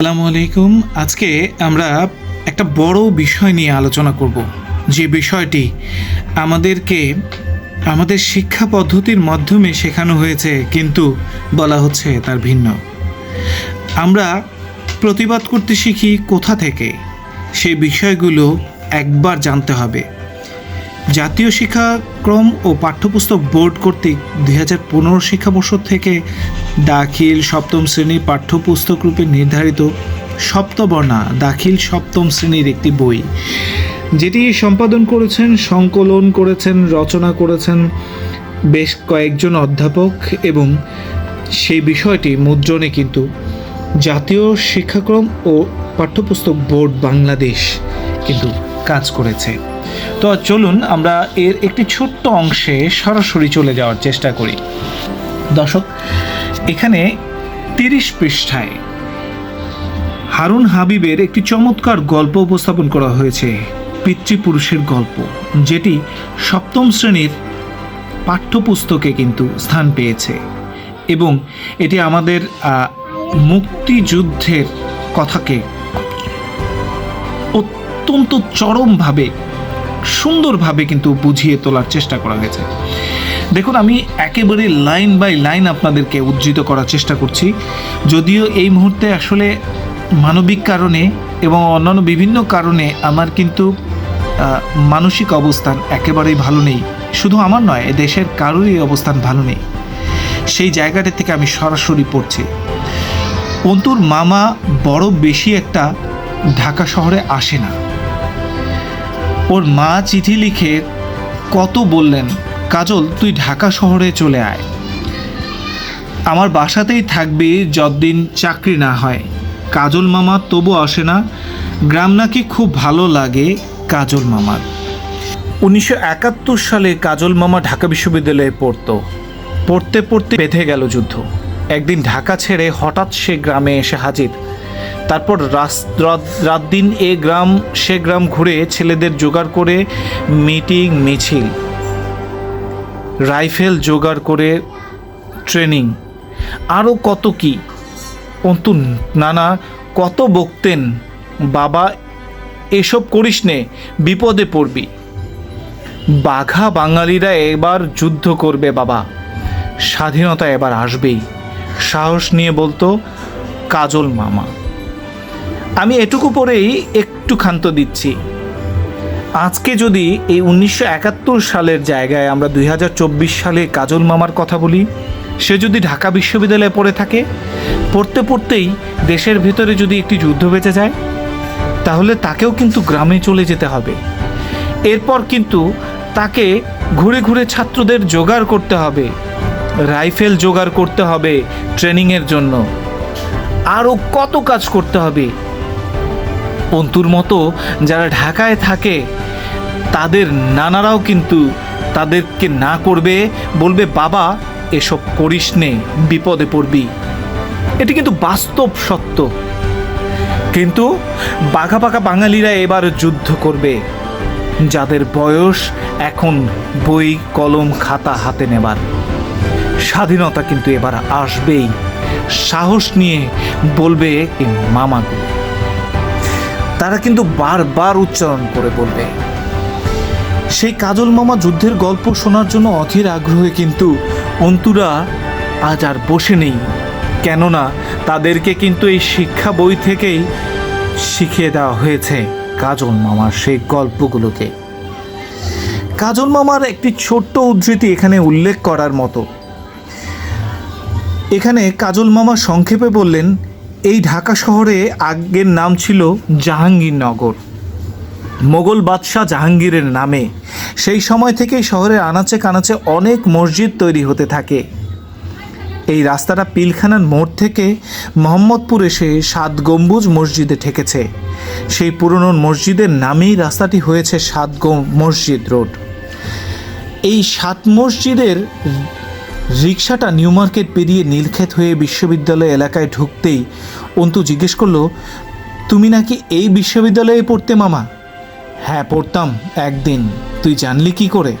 আসসালামু আলাইকুম। আজকে আমরা একটা বড় বিষয় নিয়ে আলোচনা করব। যে বিষয়টি আমাদেরকে আমাদের শিক্ষা পদ্ধতির মাধ্যমে শেখানো হয়েছে, কিন্তু বলা হচ্ছে তার ভিন্ন। আমরা প্রতিবাদ করতে শিখি কোথা থেকে? সেই বিষয়গুলো একবার জানতে হবে। জাতীয় শিক্ষাক্রম ও পাঠ্যপুস্তক বোর্ড কর্তৃক দুই হাজার পনেরো শিক্ষাবর্ষ থেকে দাখিল সপ্তম শ্রেণির পাঠ্যপুস্তক রূপে নির্ধারিত সপ্তবর্ণা দাখিল সপ্তম শ্রেণির একটি বই। যেটি সম্পাদন করেছেন, সংকলন করেছেন, রচনা করেছেন বেশ কয়েকজন অধ্যাপক এবং সেই বিষয়টি মুদ্রণে কিন্তু জাতীয় শিক্ষাক্রম ও পাঠ্যপুস্তক বোর্ড বাংলাদেশ কিন্তু কাজ করেছে। তো চলুন আমরা এর একটি ছোট্ট অংশে সরাসরি চলে যাওয়ার চেষ্টা করি। দর্শক এখানে তিরিশ পৃষ্ঠায় হারুন হাবিবের একটি চমৎকার গল্প উপস্থাপন করা হয়েছে, পিতৃপুরুষের গল্প, যেটি সপ্তম শ্রেণির পাঠ্যপুস্তকে কিন্তু স্থান পেয়েছে। এবং এটি আমাদের মুক্তিযুদ্ধের কথাকে অত্যন্ত চরমভাবে, সুন্দরভাবে কিন্তু বুঝিয়ে তোলার চেষ্টা করা গেছে। দেখুন, আমি একেবারে লাইন বাই লাইন আপনাদেরকে উজ্জীত করার চেষ্টা করছি। যদিও এই মুহূর্তে আসলে মানবিক কারণে এবং অন্যান্য বিভিন্ন কারণে আমার কিন্তু মানসিক অবস্থান একেবারেই ভালো নেই। শুধু আমার নয়, দেশের কারোরই অবস্থান ভালো নেই। সেই জায়গাটা থেকে আমি সরাসরি পড়ছি। অন্তুর মামা বড় বেশি একটা ঢাকা শহরে আসে না। ওর মা চিঠি লিখে কত বললেন কাজল, তুই ঢাকা শহরে চলে আয়। আমার বাসাতেই থাকবি যতদিন চাকরি না হয়। কাজল মামা তবু আসে না। গ্রাম নাকি খুব ভালো লাগে কাজল মামার। উনিশশো একাত্তর সালে কাজল মামা ঢাকা বিশ্ববিদ্যালয়ে পড়তো। পড়তে পড়তে বেঁধে গেল যুদ্ধ। একদিন ঢাকা ছেড়ে হঠাৎ সে গ্রামে এসে হাজির। তারপর রাত দিন এ গ্রাম, সে গ্রাম ঘুরে ছেলেদের জোগাড় করে মিটিং, মিছিল। রাইফেল জোগাড় করে ট্রেনিং। আরও কত কি? অন্তু, নানা, কত বকতেন? বাবা, এসব করিস নে, বিপদে পড়বি। বাঘা বাঙালিরা এবার যুদ্ধ করবে বাবা। স্বাধীনতা এবার আসবেই। সাহস নিয়ে বলতো কাজল মামা। আমি এটুকু পরেই একটু ক্ষান্ত দিচ্ছি। আজকে যদি এই উনিশশো একাত্তর সালের জায়গায় আমরা দুই হাজার চব্বিশ সালে কাজল মামার কথা বলি, সে যদি ঢাকা বিশ্ববিদ্যালয়ে পড়ে থাকে, পড়তে পড়তেই দেশের ভিতরে যদি একটি যুদ্ধ বেঁচে যায়, তাহলে তাকেও কিন্তু গ্রামে চলে যেতে হবে। এরপর কিন্তু তাকে ঘুরে ঘুরে ছাত্রদের জোগাড় করতে হবে, রাইফেল জোগাড় করতে হবে ট্রেনিংয়ের জন্য। আরও কত কাজ করতে হবে অন্তুর মতো যারা ঢাকায় থাকে, তাদের নানারাও কিন্তু তাদেরকে না করবে, বলবে, বাবা, এসব করিস নে, বিপদে পড়বি। এটি কিন্তু বাস্তব সত্য। কিন্তু বাঘা বাঘা বাঙালিরা এবার যুদ্ধ করবে, যাদের বয়স এখন বই, কলম, খাতা হাতে নেবার। স্বাধীনতা কিন্তু এবার আসবেই। সাহস নিয়ে বলবে মামাগুলো। তারা কিন্তু বারবার উচ্চারণ করে বলবে। সেই কাজল মামা যুদ্ধের গল্প শোনার জন্য অধীর আগ্রহে কিন্তু অন্তুরা আজ আর বসে নেই। কেননা তাদেরকে কিন্তু এই শিক্ষা বই থেকেই শিখিয়ে দেওয়া হয়েছে কাজল মামার সেই গল্পগুলোকে। কাজল মামার একটি ছোট্ট উদ্ধৃতি এখানে উল্লেখ করার মতো। এখানে কাজল মামা সংক্ষেপে বললেন এই ঢাকা শহরে আগের নাম ছিল জাহাঙ্গীরনগর। মোগল বাদশাহ জাহাঙ্গীরের নামে। সেই সময় থেকেই শহরের আনাচে কানাচে অনেক মসজিদ তৈরি হতে থাকে। এই রাস্তাটা পিলখানার মোড় থেকে মোহাম্মদপুর এসে সাত গম্বুজ মসজিদে ঠেকেছে। সেই পুরনো মসজিদের নামেই রাস্তাটি হয়েছে সাত মসজিদ রোড। এই সাত মসজিদের রিক্সাটা নিউ মার্কেট পেরিয়ে নীলক্ষেত হয়ে বিশ্ববিদ্যালয় এলাকায় ঢুকতেই অন্তু জিজ্ঞেস করল, তুমি নাকি এই বিশ্ববিদ্যালয়ে পড়তে মামা? হ্যাঁ পড়তাম, একদিন। তুই জানলি কি করে?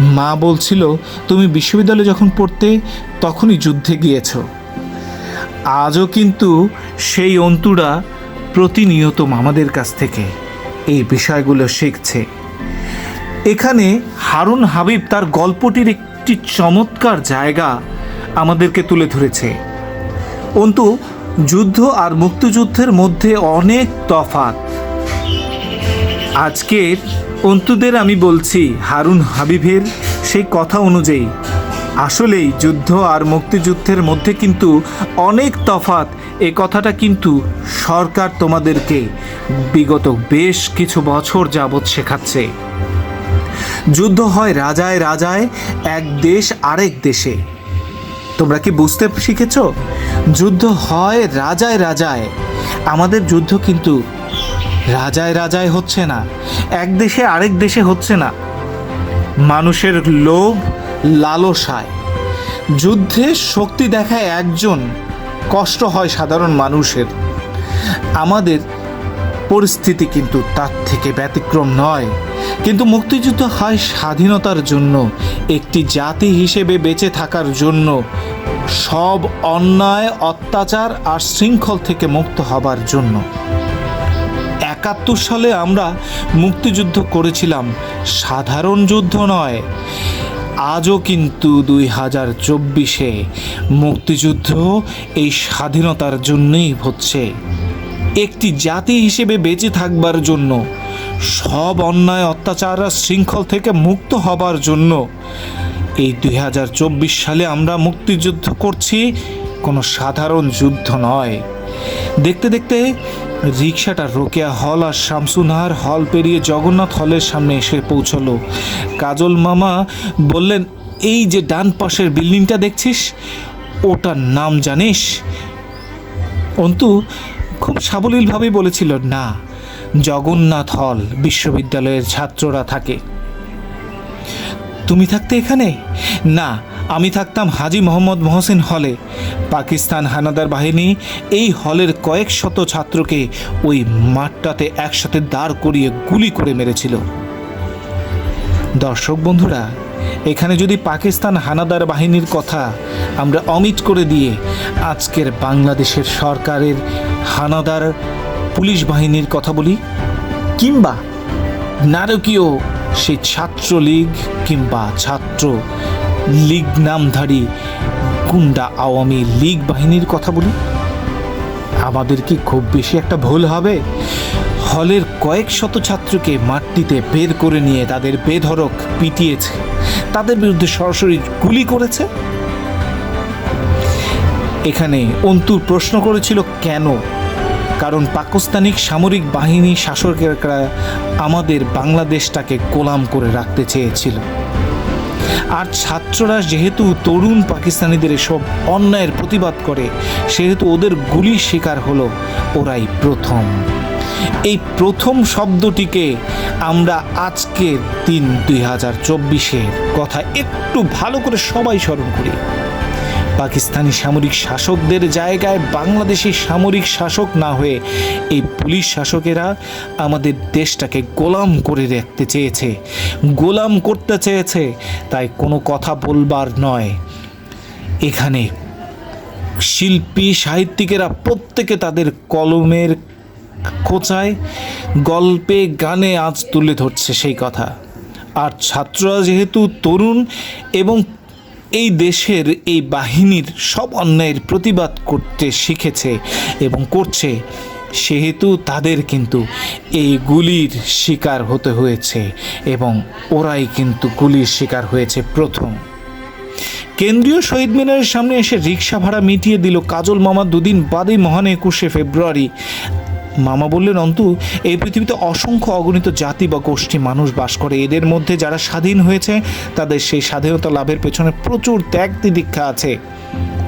মা বলছিল, তুমি বিশ্ববিদ্যালয়ে যখন পড়তে, তখনই যুদ্ধে গিয়েছ। আজও কিন্তু সেই অন্তুরা প্রতিনিয়ত মামাদের কাছ থেকে এই বিষয়গুলো শিখছে। এখানে হারুন হাবিব তার গল্পটির একটি চমৎকার জায়গা আমাদেরকে তুলে ধরেছে। অন্তু, যুদ্ধ আর মুক্তিযুদ্ধের মধ্যে অনেক তফাৎ। আজকের অন্তুদের আমি বলছি, হারুন হাবিবের সেই কথা অনুযায়ী, আসলেই যুদ্ধ আর মুক্তিযুদ্ধের মধ্যে কিন্তু অনেক তফাৎ। এ কথাটা কিন্তু সরকার তোমাদেরকে বিগত বেশ কিছু বছর যাবৎ শেখাচ্ছে। যুদ্ধ হয় রাজায় রাজায়, এক দেশ আরেক দেশে। তোমরা কি বুঝতে শিখেছ? যুদ্ধ হয় রাজায় রাজায়। আমাদের যুদ্ধ কিন্তু রাজায় রাজায় হচ্ছে না, এক দেশে আরেক দেশে হচ্ছে না। মানুষের লোভ লালসায়। যুদ্ধে শক্তি দেখায় একজন, কষ্ট হয় সাধারণ মানুষের। আমাদের পরিস্থিতি কিন্তু তার থেকে ব্যতিক্রম নয়। কিন্তু মুক্তিযুদ্ধ হয় স্বাধীনতার জন্য, একটি জাতি হিসেবে বেঁচে থাকার জন্য। সব অন্যায়, অত্যাচার আর শৃঙ্খল থেকে মুক্ত হবার জন্য। একাত্তর সালে আমরা মুক্তিযুদ্ধ করেছিলাম, সাধারণ যুদ্ধ নয়। আজও কিন্তু দুই হাজার চব্বিশে মুক্তিযুদ্ধ এই স্বাধীনতার জন্যই হচ্ছে। একটি জাতি হিসেবে বেঁচে থাকবার জন্য, সব অন্যায় অত্যাচার আর শৃঙ্খল থেকে মুক্ত হবার জন্য। এই দুই হাজার চব্বিশ সালে আমরা মুক্তিযুদ্ধ করছি, কোনো সাধারণ যুদ্ধ নয়। দেখতে দেখতে রিক্সাটা রোকেয়া হল আর শামসুনাহার হল পেরিয়ে জগন্নাথ হলের সামনে এসে পৌঁছলো। কাজল মামা বললেন, এই যে ডান পাশের বিল্ডিংটা দেখছিস, ওটার নাম জানিস? অন্তু খুব সাবলীলভাবে বলেছিল, না, জগন্নাথ হল বিশ্ববিদ্যালয়ের ছাত্ররা থাকে। তুমি থাকতে এখানে? না, আমি থাকতাম হাজি মোহাম্মদ মহসিন হলে। পাকিস্তান হানাদার বাহিনী এই হলের কয়েক শত ছাত্রকে ওই মাঠটাতে একসাথে দাঁড় করিয়ে গুলি করে মেরেছিল। দর্শক বন্ধুরা এখানে যদি পাকিস্তান হানাদার বাহিনীর কথা আমরা অমিট করে দিয়ে আজকের বাংলাদেশের সরকারের হানাদার পুলিশ বাহিনীর কথা বলি, কিংবা নারকীয় সেই ছাত্রলীগ কিংবা ছাত্র লীগ নামধারী গুন্ডা আওয়ামী লীগ বাহিনীর কথা বলি, আমাদের কি খুব বেশি একটা ভুল হবে? হলের কয়েক শত ছাত্রকে মাঠটিতে বের করে নিয়ে তাদের বেধরক পিটিয়েছে। তাদের বিরুদ্ধে সরাসরি গুলি করেছে। এখানে অন্তুর প্রশ্ন করেছিল, কেন? কারণ পাকিস্তানি সামরিক বাহিনী শাসকেরা আমাদের বাংলাদেশটাকে গোলাম করে রাখতে চেয়েছিল। আর ছাত্ররা যেহেতু তরুণ পাকিস্তানিদের এসব অন্যায়ের প্রতিবাদ করে, সেহেতু ওদের গুলির শিকার হলো ওরাই প্রথম। এই প্রথম শব্দটিকে আমরা আজকের দিন দুই হাজার চব্বিশের কথা একটু ভালো করে সবাই স্মরণ করি। পাকিস্তানি সামরিক শাসকদের জায়গায় বাংলাদেশি সামরিক শাসক না হয়ে এই পুলিশ শাসকেরা আমাদের দেশটাকে গোলাম করে রাখতে চেয়েছে। গোলাম করতে চেয়েছে, তাই কোনো কথা বলবার নয়। এখানে শিল্পী, সাহিত্যিকেরা প্রত্যেকে তাদের কলমের খোঁচায় গল্পে গানে আজ তুলে ধরছে সেই কথা। আর ছাত্ররা যেহেতু তরুণ এবং এই দেশের এই বাহিনীর সব অন্যায়ের প্রতিবাদ করতে শিখেছে এবং করছে, সেহেতু তাদের কিন্তু এই গুলির শিকার হতে হয়েছে এবং ওরাই কিন্তু গুলির শিকার হয়েছে প্রথম। কেন্দ্রীয় শহীদ মিনারের সামনে এসে রিক্সা ভাড়া মিটিয়ে দিল কাজল মামা দুদিন বাদে মহান একুশে ফেব্রুয়ারি। মামা বললেন, অন্তু, এই পৃথিবীতে অসংখ্য অগণিত জাতি বা গোষ্ঠী মানুষ বাস করে। এদের মধ্যে যারা স্বাধীন হয়েছে, তাদের সেই স্বাধীনতা লাভের পেছনে প্রচুর ত্যাগ তিদীক্ষা আছে।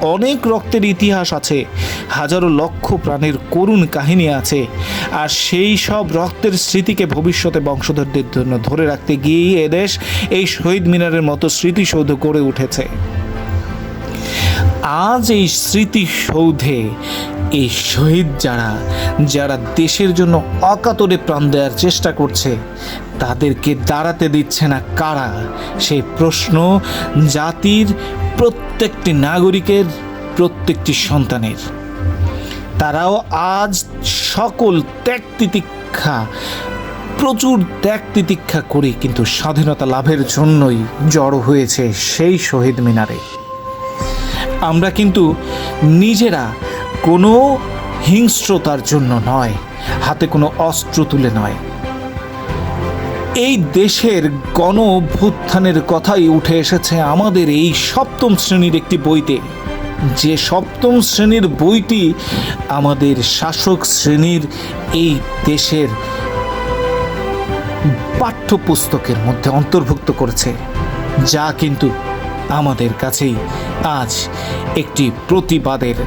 অনেক রক্তের ইতিহাস আছে। হাজারো লক্ষ প্রাণের করুণ কাহিনী আছে। আর সেই সব রক্তের স্মৃতিকে ভবিষ্যতে বংশধরদের জন্য ধরে রাখতে গিয়েই এদেশ এই শহীদ মিনারের মতো স্মৃতিসৌধ গড়ে উঠেছে। আজ এই স্মৃতিসৌধে এই শহীদ যারা যারা দেশের জন্য অকাতরে প্রাণ দেওয়ার চেষ্টা করছে, তাদেরকে দাঁড়াতে দিচ্ছে না কারা? সেই প্রশ্ন জাতির প্রত্যেকটি নাগরিকের, প্রত্যেকটি সন্তানের। তারাও আজ সকল ত্যাগ তিতিক্ষা, প্রচুর ত্যাগ তিতিক্ষা করে কিন্তু স্বাধীনতা লাভের জন্যই জড়ো হয়েছে সেই শহীদ মিনারে। আমরা কিন্তু নিজেরা কোনো হিংস্রতার জন্য নয়, হাতে কোনো অস্ত্র তুলে নয়। এই দেশের গণ কথাই উঠে এসেছে আমাদের এই সপ্তম শ্রেণির একটি বইতে। যে সপ্তম শ্রেণির বইটি আমাদের শাসক শ্রেণির এই দেশের পাঠ্যপুস্তকের মধ্যে অন্তর্ভুক্ত করেছে, যা কিন্তু আমাদের কাছেই আজ একটি প্রতিবাদের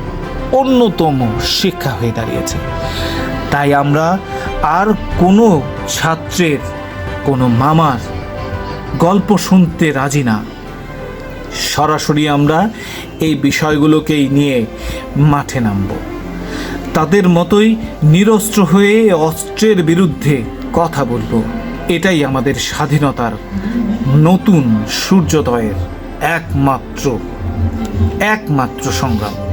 অন্যতম শিক্ষা হয়ে দাঁড়িয়েছে। তাই আমরা আর কোনো ছাত্রের, কোনো মামার গল্প শুনতে রাজি না। সরাসরি আমরা এই বিষয়গুলোকেই নিয়ে মাঠে নামব। তাদের মতোই নিরস্ত্র হয়ে অস্ত্রের বিরুদ্ধে কথা বলব। এটাই আমাদের স্বাধীনতার নতুন সূর্যোদয়ের একমাত্র একমাত্র সংগ্রাম।